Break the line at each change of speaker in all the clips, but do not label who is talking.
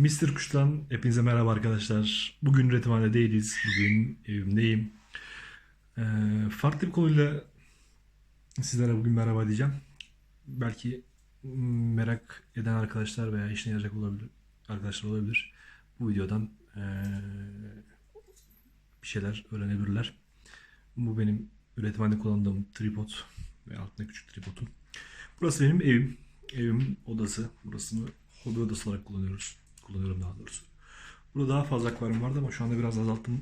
Mr. Kuş'tan hepinize merhaba arkadaşlar. Bugün üretimhanede değiliz. Bugün evimdeyim. Ee, farklı bir konuyla sizlere bugün merhaba diyeceğim. Belki merak eden arkadaşlar veya işine yarayacak olabilir arkadaşlar olabilir. Bu videodan ee, bir şeyler öğrenebilirler. Bu benim üretimhanede kullandığım tripod ve altında küçük tripodum. Burası benim evim. Evim odası. Burasını hobi odası olarak kullanıyoruz. Kullanıyorum daha doğrusu. Burada daha fazla akvaryum vardı ama şu anda biraz azalttım.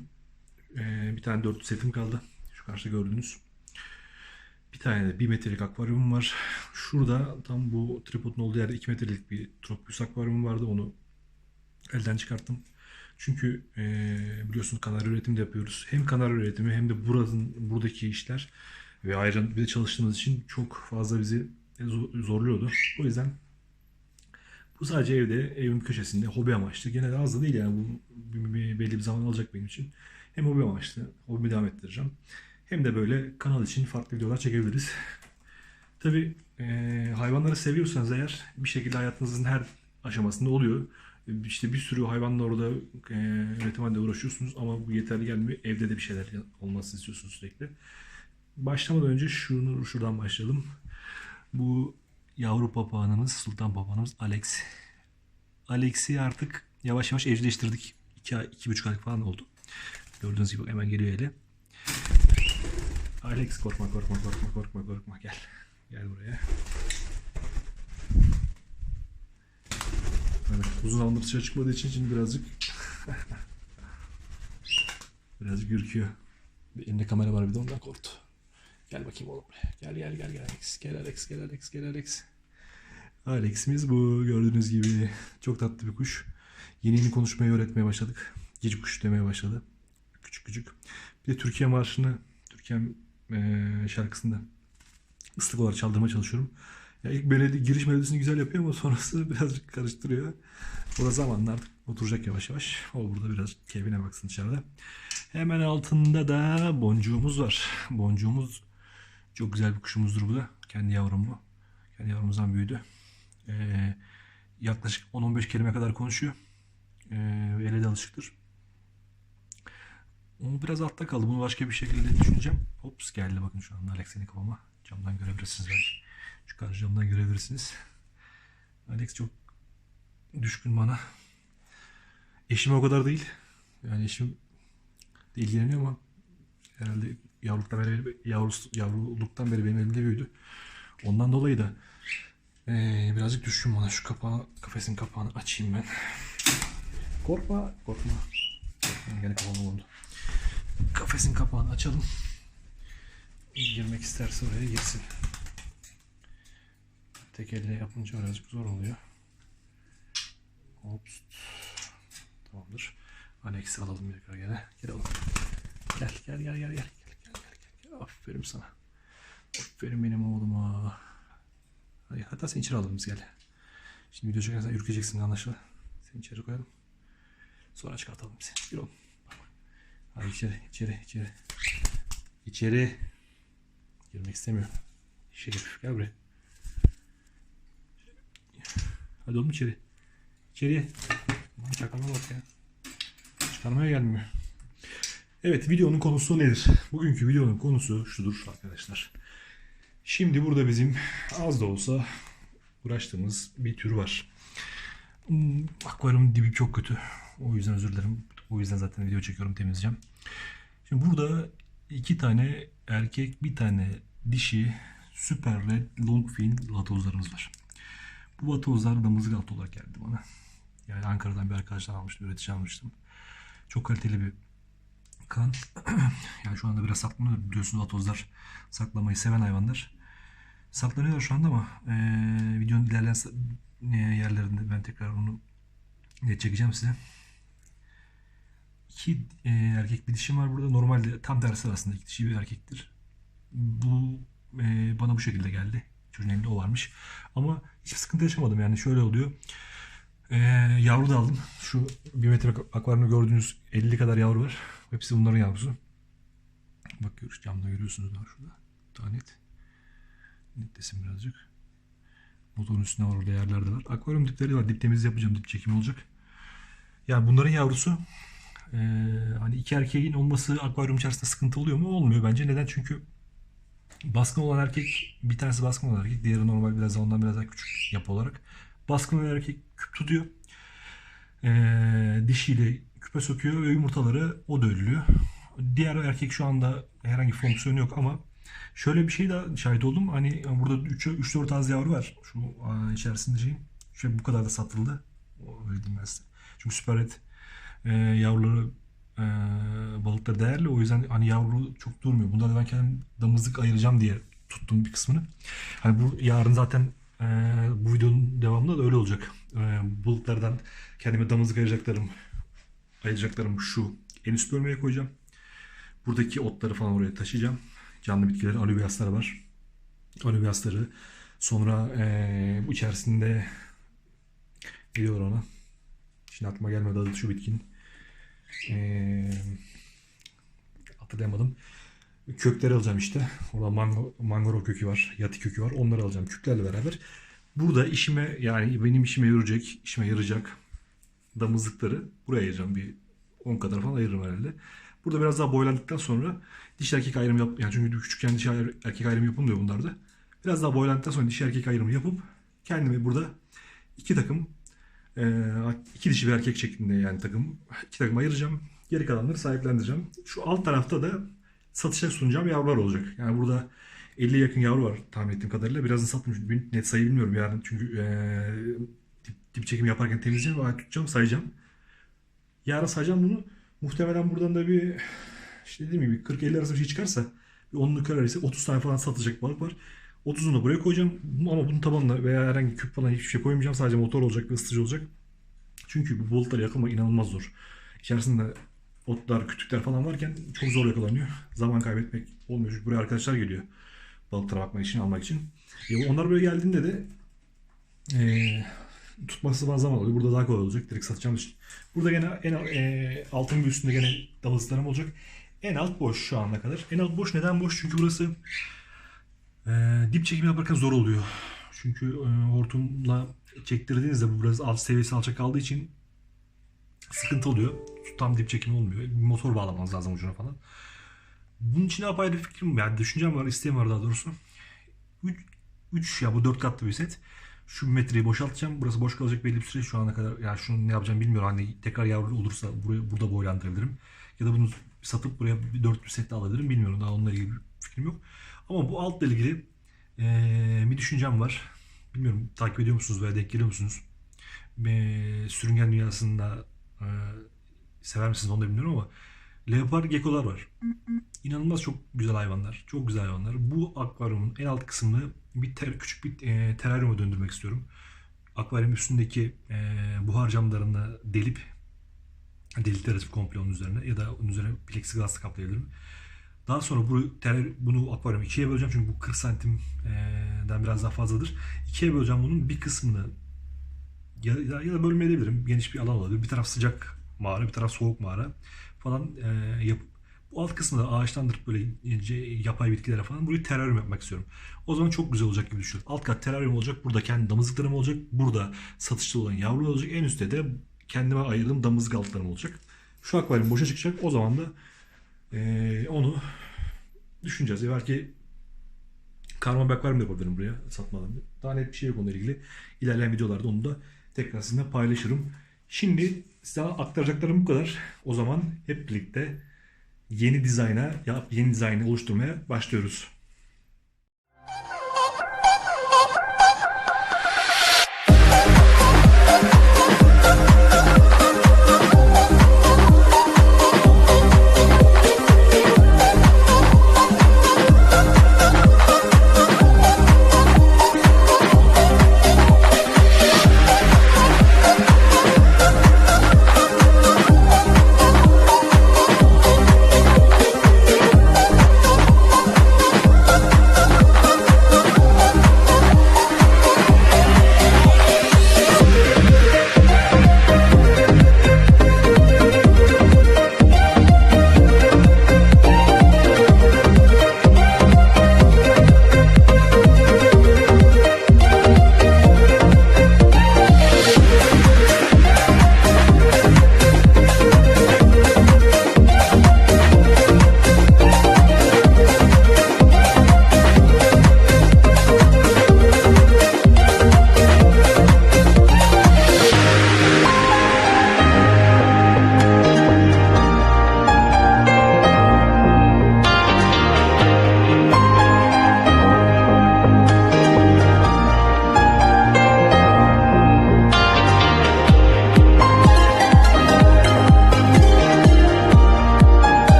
Ee, bir tane dörtlü setim kaldı. Şu karşıda gördüğünüz. Bir tane de 1 metrelik akvaryumum var. Şurada tam bu tripodun olduğu yerde 2 metrelik bir Tropius akvaryumum vardı. Onu elden çıkarttım. Çünkü eee biliyorsunuz kanarya üretimi de yapıyoruz. Hem kanarya üretimi hem de buranın buradaki işler ve ayrıca bir de çalıştığımız için çok fazla bizi zo- zorluyordu. O yüzden bu sadece evde, evin köşesinde hobi amaçlı. Gene de az da değil yani bu belli bir zaman alacak benim için. Hem hobi amaçlı, hobimi devam ettireceğim. Hem de böyle kanal için farklı videolar çekebiliriz. Tabi hayvanları seviyorsanız eğer bir şekilde hayatınızın her aşamasında oluyor. E, İşte bir sürü hayvanla orada e, üretimhanede uğraşıyorsunuz ama bu yeterli gelmiyor. Evde de bir şeyler olmasını istiyorsunuz sürekli. Başlamadan önce şunu şuradan başlayalım. Bu yavru papağanımız, sultan papağanımız Alex. Alex'i artık yavaş yavaş evcilleştirdik. 2 ay, iki buçuk aylık falan oldu. Gördüğünüz gibi hemen geliyor ele. Alex korkma korkma korkma korkma korkma gel. Gel buraya. Evet, uzun zamandır dışarı çıkmadığı için şimdi birazcık birazcık ürküyor. Elinde kamera var bir de ondan korktu. Gel bakayım oğlum. Gel gel gel gel Alex. Gel Alex gel Alex gel Alex. Alex'imiz bu gördüğünüz gibi çok tatlı bir kuş. Yeni yeni konuşmayı öğretmeye başladık. Cici kuş demeye başladı. Küçük küçük. Bir de Türkiye marşını, Türkiye eee şarkısını ıslık olarak çaldırmaya çalışıyorum. Ya ilk beledi, giriş melodisini güzel yapıyor ama sonrası birazcık karıştırıyor. O zamanla artık oturacak yavaş yavaş. O burada biraz keyfine baksın dışarıda. Hemen altında da boncuğumuz var. Boncuğumuz çok güzel bir kuşumuzdur bu da. Kendi yavrum bu. Kendi yavrumuzdan büyüdü. Ee, yaklaşık 10-15 kelime kadar konuşuyor. Ve ele de alışıktır. O biraz altta kaldı. Bunu başka bir şekilde düşüneceğim. Hops geldi bakın şu anda Alex senin kafama. Camdan görebilirsiniz belki. Şu karşı camdan görebilirsiniz. Alex çok düşkün bana. Eşim o kadar değil. Yani eşim de ilgileniyor ama herhalde yavruluktan beri, yavruluktan beri benim elimde büyüdü. Ondan dolayı da eee, birazcık düşkün bana. Şu kapağı, kafesin kapağını açayım ben. Korkma, korkma. Korkma, Gene kafama vurdu. Kafesin kapağını açalım. Girmek isterse oraya girsin. Tek elle yapınca birazcık zor oluyor. Hops. Tamamdır. Alex'i alalım bir gene. Gel. Gel gel gel gel gel. Gel gel gel gel. gel. Aferin sana. Aferin benim oğluma. Hatta seni içeri alalım biz gel. Şimdi video çekersen ürkeceksin anlaşılan. Seni içeri koyalım. Sonra çıkartalım seni. Gel oğlum. Hadi içeri içeri içeri. İçeri. Girmek istemiyor. Şerif gel buraya. Hadi oğlum içeri. İçeriye. Aman Çakala bak ya. Çıkarmaya gelmiyor. Evet videonun konusu nedir? Bugünkü videonun konusu şudur arkadaşlar. Şimdi burada bizim az da olsa uğraştığımız bir tür var. Hmm, Akvaryumun dibi çok kötü. O yüzden özür dilerim. O yüzden zaten video çekiyorum temizleyeceğim. Şimdi burada iki tane erkek bir tane dişi süper red long fin latozlarımız var. Bu vatozlar da mızık olarak geldi bana. Yani Ankara'dan bir arkadaştan almıştım, üretici almıştım. Çok kaliteli bir kan. yani şu anda biraz saklanıyor. Biliyorsunuz atozlar saklamayı seven hayvanlar. Saklanıyorlar şu anda ama eee videonun ilerleyen e, yerlerinde ben tekrar onu çekeceğim size. İki e, erkek bir dişim var burada. Normalde tam tersi aslında iki dişi bir erkektir. Bu e, bana bu şekilde geldi. Çocuğun elinde o varmış. Ama hiçbir sıkıntı yaşamadım. Yani şöyle oluyor. Ee, yavru da aldım. Şu bir metre akvaryumda gördüğünüz 50 kadar yavru var. Hepsi bunların yavrusu. Bak görüş camda görüyorsunuz daha şurada. Daha net. Netlesin birazcık. Motorun üstünde var orada yerler de var. Akvaryum dipleri var. Dip temiz yapacağım. Dip çekimi olacak. Yani bunların yavrusu e, hani iki erkeğin olması akvaryum içerisinde sıkıntı oluyor mu? Olmuyor bence. Neden? Çünkü baskın olan erkek bir tanesi baskın olan erkek diğeri normal biraz daha ondan biraz daha küçük yapı olarak. Baskın olan erkek küp tutuyor. E, dişiyle küpe sokuyor ve yumurtaları o döllüyor. Diğer erkek şu anda herhangi fonksiyonu yok ama şöyle bir şey daha şahit oldum. Hani burada 3-4 tane yavru var. Şu aa, içerisinde şey. Şöyle bu kadar da satıldı. Öyle diyeyim ben size. Çünkü süper et e, yavruları e, balıkları değerli. O yüzden hani yavru çok durmuyor. Bunda da ben kendim damızlık ayıracağım diye tuttum bir kısmını. Hani bu yarın zaten e, bu videonun devamında da öyle olacak. E, balıklardan kendime damızlık ayıracaklarım ayıracaklarım şu en üst bölmeye koyacağım. Buradaki otları falan oraya taşıyacağım. Canlı bitkiler, alüvyaslar var. Alüvyasları sonra e, bu içerisinde ne diyorlar ona? Şimdi aklıma gelmedi adı şu bitkinin. E, hatırlayamadım. Kökleri alacağım işte. Orada mango, mangoro kökü var, yati kökü var. Onları alacağım küplerle beraber. Burada işime yani benim işime yarayacak, işime yarayacak damızlıkları buraya ayıracağım. Bir 10 kadar falan ayırırım herhalde. Burada biraz daha boylandıktan sonra dişi erkek ayrımı yap yani çünkü küçükken dişi erkek ayrımı yapılmıyor bunlarda. Biraz daha boylandıktan sonra dişi erkek ayrımı yapıp kendime burada iki takım e, iki dişi bir erkek şeklinde yani takım iki takım ayıracağım. Geri kalanları sahiplendireceğim. Şu alt tarafta da satışa sunacağım yavrular olacak. Yani burada 50 yakın yavru var tahmin ettiğim kadarıyla. Birazını bir net sayı bilmiyorum yani. Çünkü e, dip, dip çekim yaparken temizleyeceğim ve tutacağım sayacağım. Yarın sayacağım bunu. Muhtemelen buradan da bir işte dediğim gibi 40-50 arası bir şey çıkarsa bir onluk kararıysa 30 tane falan satılacak balık var. 30'unu da buraya koyacağım. Ama bunun tabanına veya herhangi küp falan hiçbir şey koymayacağım. Sadece motor olacak ve ısıtıcı olacak. Çünkü bu balıkları yakalamak inanılmaz zor. İçerisinde otlar, kütükler falan varken çok zor yakalanıyor. Zaman kaybetmek olmuyor. Çünkü buraya arkadaşlar geliyor. Balıklara bakmak için, almak için. E, onlar böyle geldiğinde de e, tutması falan zaman oluyor. Burada daha kolay olacak. Direkt satacağım için. Burada gene en e, altın bir üstünde gene damızlıklarım olacak. En alt boş şu ana kadar. En alt boş neden boş? Çünkü burası e, dip çekimi yaparken zor oluyor. Çünkü e, hortumla çektirdiğinizde bu biraz alt seviyesi alçak kaldığı için sıkıntı oluyor. Tam dip çekimi olmuyor. Bir motor bağlamanız lazım ucuna falan. Bunun için apayrı fikrim yani düşüncem var, isteğim var daha doğrusu. 3 ya bu 4 katlı bir set. Şu metreyi boşaltacağım. Burası boş kalacak belli bir süre şu ana kadar. Yani şunu ne yapacağım bilmiyorum. Hani tekrar yavru olursa buraya, burada boylandırabilirim. Ya da bunu satıp buraya bir 4 bir set de alabilirim. Bilmiyorum. Daha onunla ilgili bir fikrim yok. Ama bu altla ilgili eee, bir düşüncem var. Bilmiyorum takip ediyor musunuz veya denk geliyor musunuz? Eee, sürüngen dünyasında eee, sever misiniz onu da bilmiyorum ama leopar gekolar var. İnanılmaz çok güzel hayvanlar. Çok güzel hayvanlar. Bu akvaryumun en alt kısmını bir ter- küçük bir e, teraryuma döndürmek istiyorum. Akvaryum üstündeki e, buhar camlarını delip delikleri komple onun üzerine ya da onun üzerine plexiglasla kaplayabilirim. Daha sonra bu ter, bunu akvaryum ikiye böleceğim çünkü bu 40 santimden biraz daha fazladır. İkiye böleceğim bunun bir kısmını ya, ya, ya da bölmeyebilirim. Geniş bir alan olabilir. Bir taraf sıcak mağara, bir taraf soğuk mağara falan e, yapıp bu alt kısmı da ağaçlandırıp böyle yapay bitkilere falan burayı teraryum yapmak istiyorum. O zaman çok güzel olacak gibi düşünüyorum. Alt kat teraryum olacak. Burada kendi damızlıklarım olacak. Burada satışta olan yavrular olacak. En üstte de kendime ayırdığım damızlık altlarım olacak. Şu akvaryum boşa çıkacak. O zaman da e, onu düşüneceğiz. E, belki karma bir akvaryum da yapabilirim buraya satmadan. Daha net bir şey yok onunla ilgili. İlerleyen videolarda onu da tekrar sizinle paylaşırım. Şimdi size aktaracaklarım bu kadar. O zaman hep birlikte yeni dizayna, yeni dizaynı oluşturmaya başlıyoruz.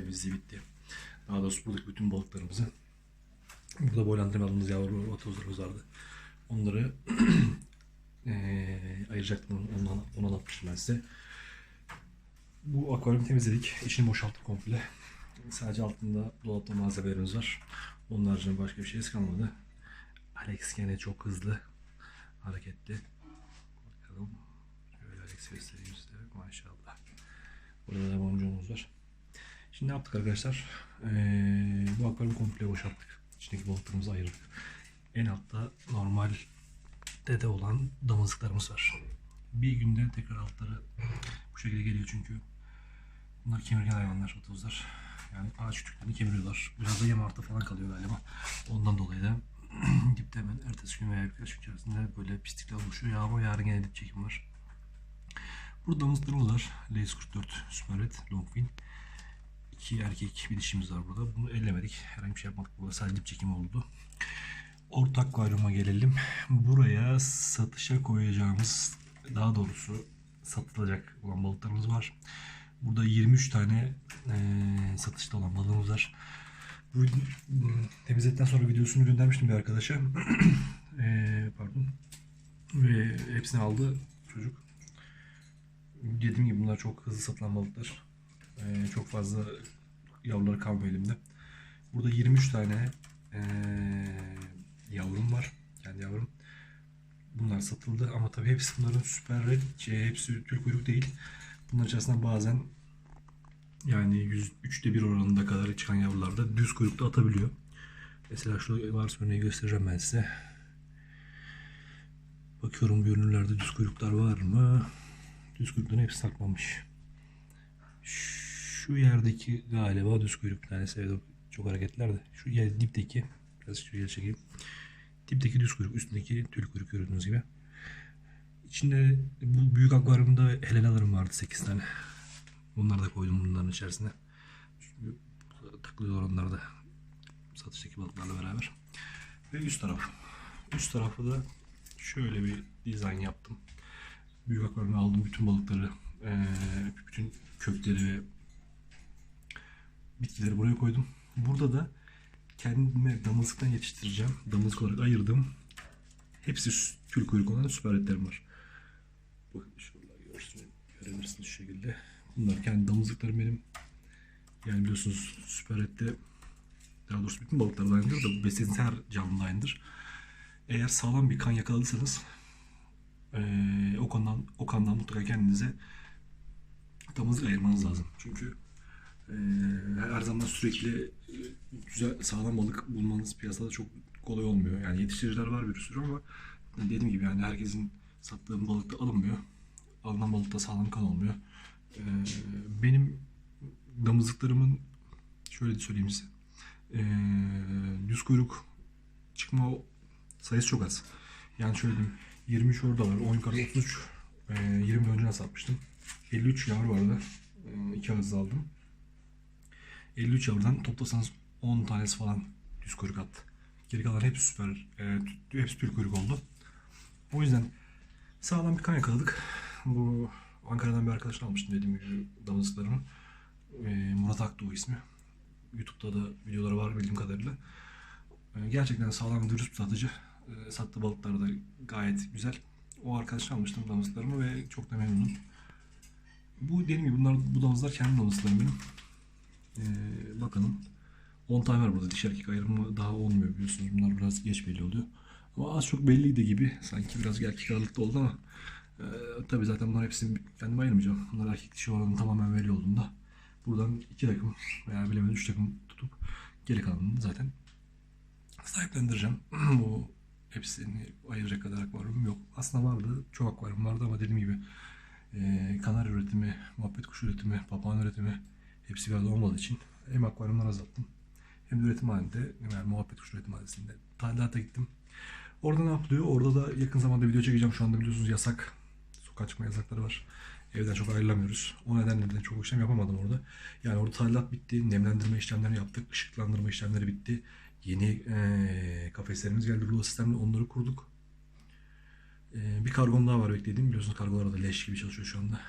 Temizliği bitti. Daha doğrusu buradaki bütün balıklarımızı burada boylandırma aldığımız yavru atozlarımız vardı. Onları eee ayıracaktım. Ondan, onu anlatmıştım ben size. Bu akvaryumu temizledik. İçini boşalttık komple. Sadece altında dolapta malzemelerimiz var. Onun haricinde başka bir şey kalmadı. Alex gene çok hızlı hareketli. Bakalım. Şöyle Alex göstereyim size. Maşallah. Burada da boncuğumuz var. Şimdi ne yaptık arkadaşlar? Ee, bu akvaryumu komple boşalttık. İçindeki balıklarımızı ayırdık. En altta normal dede olan damızlıklarımız var. Bir günde tekrar altları bu şekilde geliyor çünkü bunlar kemirgen hayvanlar, otuzlar. Yani ağaç kütüklerini kemiriyorlar. Biraz da yem artı falan kalıyor galiba. Ondan dolayı da dipte hemen ertesi gün veya birkaç gün içerisinde böyle pislikler oluşuyor. Ya ama yarın gene dip çekim var. Burada damızlarımız var. Lace 44 Super Red Longfin. İki erkek bir dişimiz var burada. Bunu ellemedik. Herhangi bir şey yapmadık. Burada sadece dip çekimi oldu. Ortak akvaryuma gelelim. Buraya satışa koyacağımız daha doğrusu satılacak olan balıklarımız var. Burada 23 tane eee, satışta olan balığımız var. Bu temizledikten sonra videosunu göndermiştim bir arkadaşa. Eee, pardon. Ve hepsini aldı çocuk. Dediğim gibi bunlar çok hızlı satılan balıklar. Eee, çok fazla yavruları kalmıyor elimde. Burada 23 tane eee, yavrum var. Kendi yavrum. Bunlar satıldı ama tabii hepsi bunların süper red, şey, hepsi Türk kuyruk değil. Bunlar içerisinde bazen yani 103'te 1 oranında kadar çıkan yavrularda düz kuyrukta atabiliyor. Mesela şu varsa örneği göstereceğim ben size. Bakıyorum görünürlerde düz kuyruklar var mı? Düz kuyrukların hepsi saklanmış. Şu yerdeki galiba düz kuyruk tanesi. Evet, çok hareketlerdi. Şu yer, dipteki biraz şuraya çekeyim. Dipteki düz kuyruk, üstündeki tül kuyruk gördüğünüz gibi. İçinde bu büyük akvaryumda helenalarım vardı 8 tane. Onları da koydum bunların içerisine. Çünkü takılıyor onlar da satıştaki balıklarla beraber. Ve üst taraf. Üst tarafı da şöyle bir dizayn yaptım. Büyük akvaryumda aldım bütün balıkları, bütün kökleri ve bitkileri buraya koydum. Burada da kendime damızlıktan yetiştireceğim. Damızlık olarak ayırdım. Hepsi tül kuyruk olan süper etlerim var. Bakın şuralar görsün, görebilirsiniz şu şekilde. Bunlar kendi damızlıklarım benim. Yani biliyorsunuz süper ette daha doğrusu bütün balıklar aynıdır da beslediğiniz her canlı aynıdır. Eğer sağlam bir kan yakaladıysanız eee, o kandan o kandan mutlaka kendinize damızlık ayırmanız lazım. Çünkü eee, her zaman sürekli e, güzel sağlam balık bulmanız piyasada çok kolay olmuyor. Yani yetiştiriciler var bir sürü ama dediğim gibi yani herkesin sattığı balık da alınmıyor. Alınan balıkta sağlam kan olmuyor. Ee, benim damızlıklarımın şöyle söyleyeyim size. Ee, düz kuyruk çıkma sayısı çok az. Yani şöyle diyeyim. 23 orada var. 10 yukarı 33. Ee, 20 önce nasıl atmıştım? 53 yavru vardı. Ee, iki ağızda aldım. 53 yavrudan toplasanız 10 tanesi falan düz kuyruk attı. Geri kalan hepsi süper. E, hepsi Türk kuyruk oldu. O yüzden sağlam bir kan yakaladık. Bu Ankara'dan bir arkadaşın almıştım dediğim gibi damızlıklarımı. E, Murat Akdoğu ismi. YouTube'da da videoları var bildiğim kadarıyla. E, gerçekten sağlam dürüst bir satıcı. E, sattığı balıklar da gayet güzel. O arkadaşın almıştım damızlıklarımı ve çok da memnunum. Bu dediğim gibi bunlar bu damızlar kendi damızlıklarım benim. E, bakalım. 10 tane var burada. Diş erkek ayrımı daha olmuyor biliyorsunuz. Bunlar biraz geç belli oluyor. Ama az çok belliydi gibi. Sanki biraz erkek ağırlıkta oldu ama e, tabii zaten bunlar hepsini kendim ayırmayacağım. Bunlar erkek dişi oranı tamamen belli olduğunda buradan iki takım veya bilemedim üç takım tutup geri kalanını zaten sahiplendireceğim. Bu hepsini ayıracak kadar akvaryum yok. Aslında vardı. Çok akvaryum vardı ama dediğim gibi e, kanarya üretimi, muhabbet kuşu üretimi, papağan üretimi hepsi bir arada olmadığı için hem akvaryumdan azalttım hem de üretim halinde yani muhabbet kuşu üretim halinde tadilata gittim. Orada ne yapılıyor? Orada da yakın zamanda video çekeceğim. Şu anda biliyorsunuz yasak. Sokağa çıkma yasakları var. Evden çok ayrılamıyoruz. O nedenle de çok işlem yapamadım orada. Yani orada tadilat bitti. Nemlendirme işlemlerini yaptık. ışıklandırma işlemleri bitti. Yeni eee, kafeslerimiz geldi. Rulo sistemle onları kurduk. Ee, bir kargom daha var beklediğim. Biliyorsunuz kargolar da leş gibi çalışıyor şu anda.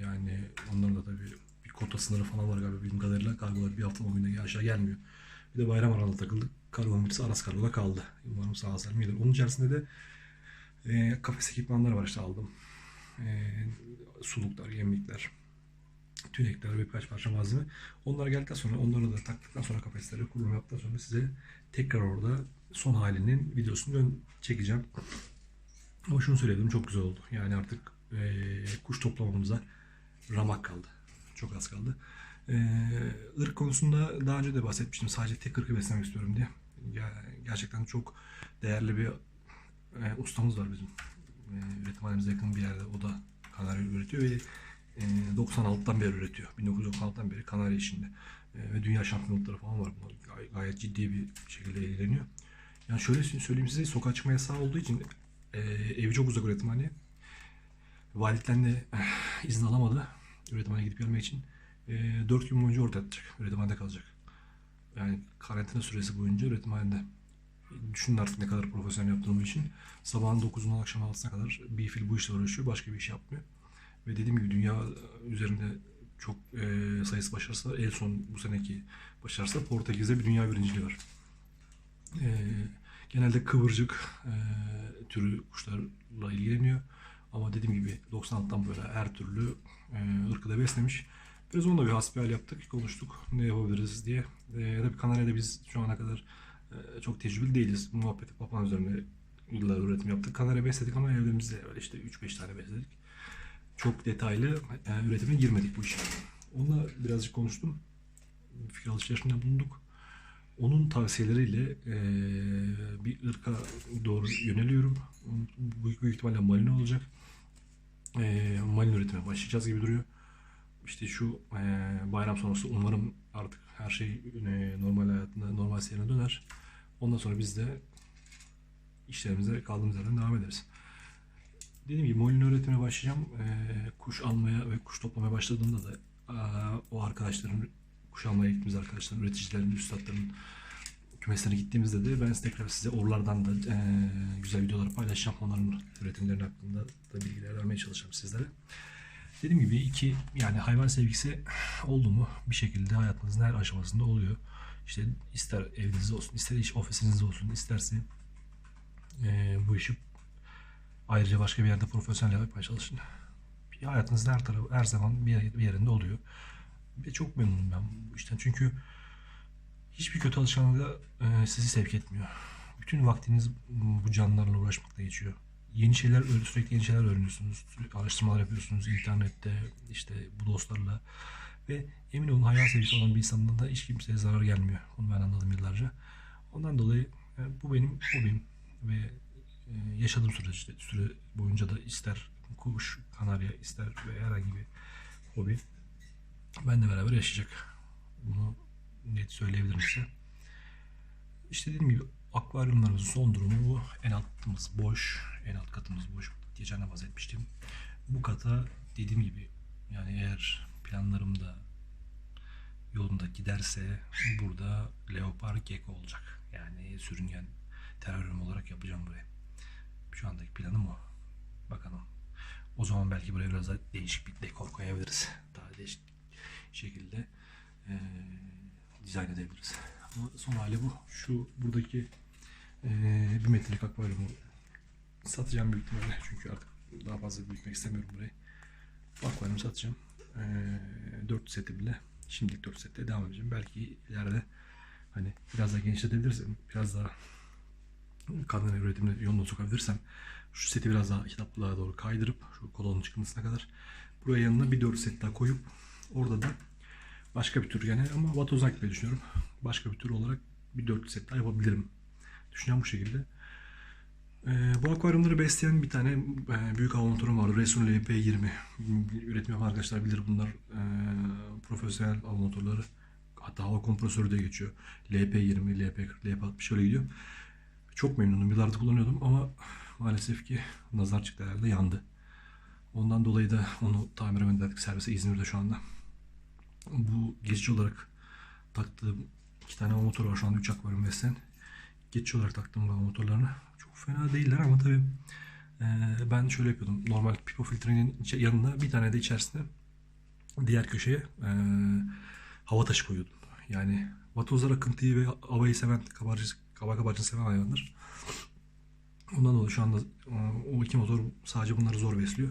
Yani onların da tabii kota sınırı falan var galiba bildiğim kadarıyla. Kargolar bir hafta on günde aşağı gelmiyor. Bir de bayram aralığı takıldık. Kargonun birisi Aras Kargo'da kaldı. Umarım sağ salim gelir. Onun içerisinde de e, kafes ekipmanları var işte aldım. E, suluklar, yemlikler, tünekler ve birkaç parça malzeme. Onlar geldikten sonra onları da taktıktan sonra kafesleri kurulum yaptıktan sonra size tekrar orada son halinin videosunu dön çekeceğim. Ama şunu söyledim çok güzel oldu. Yani artık e, kuş toplamamıza ramak kaldı. Çok az kaldı. E, ırk konusunda daha önce de bahsetmiştim. Sadece tek ırkı beslemek istiyorum diye. Gerçekten çok değerli bir e, ustamız var bizim. E, üretimhanemize yakın bir yerde. O da kanarya üretiyor ve e, 96'dan beri üretiyor. 1996'dan beri kanarya işinde. E, ve dünya şampiyonlukları falan var. Bunlar gay- gayet ciddi bir şekilde ilgileniyor. Yani şöyle söyleyeyim size sokağa çıkma yasağı olduğu için e, evi çok uzak üretimhaneye. Validden de eh, izin alamadı üretimhaneye gidip gelmek için. E, 4 gün boyunca orada yatacak. Üretimhanede kalacak. Yani karantina süresi boyunca üretimhanede. Düşünün artık ne kadar profesyonel yaptığım bu işin. Sabahın 9'undan akşam 6'sına kadar bir fil bu işle uğraşıyor. Başka bir iş yapmıyor. Ve dediğim gibi dünya üzerinde çok e, sayısı başarısı var. En son bu seneki başarısı da Portekiz'de bir dünya birinciliği var. E, genelde kıvırcık e, türü kuşlarla ilgileniyor. Ama dediğim gibi 96'dan böyle her türlü e, ırkı da beslemiş. Biraz onunla bir hasbihal yaptık, konuştuk ne yapabiliriz diye. E, tabii Kanarya'da biz şu ana kadar e, çok tecrübeli değiliz. Muhabbeti papağan üzerine yıllar üretim yaptık. Kanarya besledik ama evlerimizde öyle işte 3-5 tane besledik. Çok detaylı e, üretime girmedik bu işe. Onunla birazcık konuştum. Fikir alışverişinde bulunduk. Onun tavsiyeleriyle e, bir ırka doğru yöneliyorum. Büyük, büyük ihtimalle Malino olacak. E, Malino üretime başlayacağız gibi duruyor. İşte şu e, bayram sonrası umarım artık her şey e, normal hayatında, normal seyrine döner. Ondan sonra biz de işlerimize kaldığımız yerden devam ederiz. Dediğim gibi Molino üretime başlayacağım. E, kuş almaya ve kuş toplamaya başladığımda da e, o arkadaşların, kuş almaya gittiğimiz arkadaşların, üreticilerin, üstadların kümeslerine gittiğimizde de ben tekrar size oralardan da e, güzel videolar paylaşacağım. Onların üretimlerinin hakkında da bilgiler vermeye çalışacağım sizlere. Dediğim gibi iki yani hayvan sevgisi oldu mu bir şekilde hayatınızın her aşamasında oluyor. İşte ister evinizde olsun, ister iş ofisinizde olsun, isterse e, bu işi ayrıca başka bir yerde profesyonel yapmaya çalışın. Bir hayatınızda her tarafı her zaman bir, bir yerinde oluyor. Ve çok memnunum ben bu işten. Çünkü hiçbir kötü alışkanlığa e, sizi sevk etmiyor. Bütün vaktiniz bu canlılarla uğraşmakta geçiyor. Yeni şeyler, sürekli yeni şeyler öğreniyorsunuz. Araştırmalar yapıyorsunuz internette, işte bu dostlarla. Ve emin olun hayvan sevgisi olan bir insandan da hiç kimseye zarar gelmiyor. Onu ben anladım yıllarca. Ondan dolayı e, bu benim hobim ve e, yaşadığım süreçte süre boyunca da ister kuş, kanarya, ister ve herhangi bir hobi benle beraber yaşayacak. Bunu net söyleyebilirim size. İşte dediğim gibi akvaryumlarımızın son durumu bu. En altımız boş. En alt katımız boş. Geçen de bahsetmiştim. Bu kata dediğim gibi yani eğer planlarımda yolunda giderse burada leopar gecko olacak. Yani sürüngen teröryum olarak yapacağım burayı. Şu andaki planım o. Bakalım. O zaman belki buraya biraz daha değişik bir dekor koyabiliriz. Daha değişik şekilde eee dizayn edebiliriz. Ama son hali bu. Şu buradaki eee bir metrelik akvaryumu satacağım büyük ihtimalle. Çünkü artık daha fazla büyütmek istemiyorum burayı. Bu akvaryumu satacağım. Eee 4 seti bile. Şimdilik 4 sette devam edeceğim. Belki ileride hani biraz daha genişletebilirsem, biraz daha kadın üretimine yoluna sokabilirsem şu seti biraz daha kitaplığa doğru kaydırıp şu kolonun çıkmasına kadar buraya yanına bir 4 set daha koyup orada da başka bir tür yani ama vatozak gibi düşünüyorum. Başka bir tür olarak bir 4 set daha yapabilirim. Düşünüyorum bu şekilde. Ee, bu akvaryumları besleyen bir tane e, büyük hava motorum vardı. Resun LP20. Üretim yapan arkadaşlar bilir bunlar e, profesyonel hava. Hatta hava kompresörü de geçiyor. LP20, LP40, LP60 şöyle gidiyor. Çok memnunum. Yıllardır kullanıyordum ama maalesef ki nazar çıktı herhalde yandı. Ondan dolayı da onu tamire gönderdik servise İzmir'de şu anda. Bu geçici olarak taktığım iki tane hava motoru var şu anda 3 akvaryum besleyen. Geçici olarak taktığım hava motorlarını çok fena değiller ama tabii Ee, ben şöyle yapıyordum. Normal pipo filtrenin yanına bir tane de içerisine diğer köşeye ee, hava taşı koyuyordum. Yani vatozlar akıntıyı ve havayı seven, kabarcı, kaba kabarcını seven hayvanlar. Ondan dolayı şu anda e, o iki motor sadece bunları zor besliyor.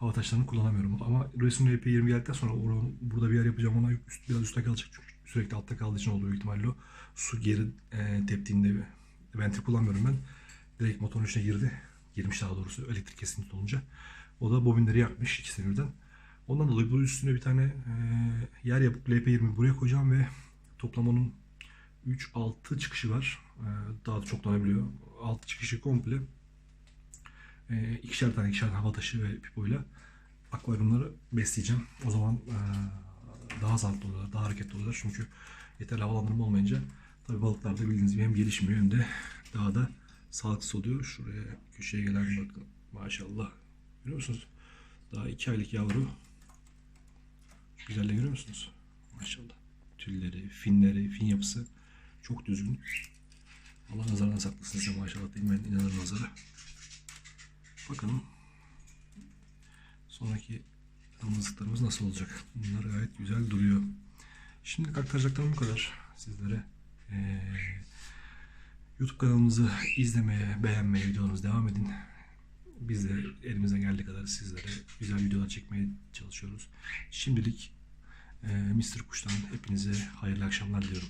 Hava taşlarını kullanamıyorum. Ama Resun RP20 geldikten sonra oranın- burada bir yer yapacağım ona üst, biraz üstte kalacak çünkü sürekli altta kaldığı için oluyor ihtimalle o. Su geri e, teptiğinde ventil kullanmıyorum ben. Direkt motorun içine girdi. Girmiş daha doğrusu elektrik kesinti olunca. O da bobinleri yakmış ikisini birden. Ondan dolayı bunun üstüne bir tane e, yer yapıp LP20 buraya koyacağım ve toplam onun 3-6 çıkışı var. E, daha da çoklanabiliyor. 6 çıkışı komple e, ikişer tane ikişer hava taşı ve pipoyla akvaryumları besleyeceğim. O zaman e, daha sağlıklı oluyorlar, daha hareketli oluyorlar. Çünkü yeterli havalandırma olmayınca tabii balıklar da bildiğiniz gibi hem gelişmiyor hem de daha da sağlıksız oluyor. Şuraya köşeye gelen bakın maşallah. Görüyor musunuz? Daha iki aylık yavru. Şu güzelliği görüyor musunuz? Maşallah. Tülleri, finleri, fin yapısı çok düzgün. Allah nazardan saklasın size maşallah diyeyim ben inanırım nazara. Bakalım sonraki damızlıklarımız nasıl olacak? Bunlar gayet güzel duruyor. Şimdi aktaracaklarım bu kadar sizlere. Ee, YouTube kanalımızı izlemeye, beğenmeye, videolarımıza devam edin. Biz de elimizden geldiği kadar sizlere güzel videolar çekmeye çalışıyoruz. Şimdilik e, Mr. Kuş'tan hepinize hayırlı akşamlar diliyorum.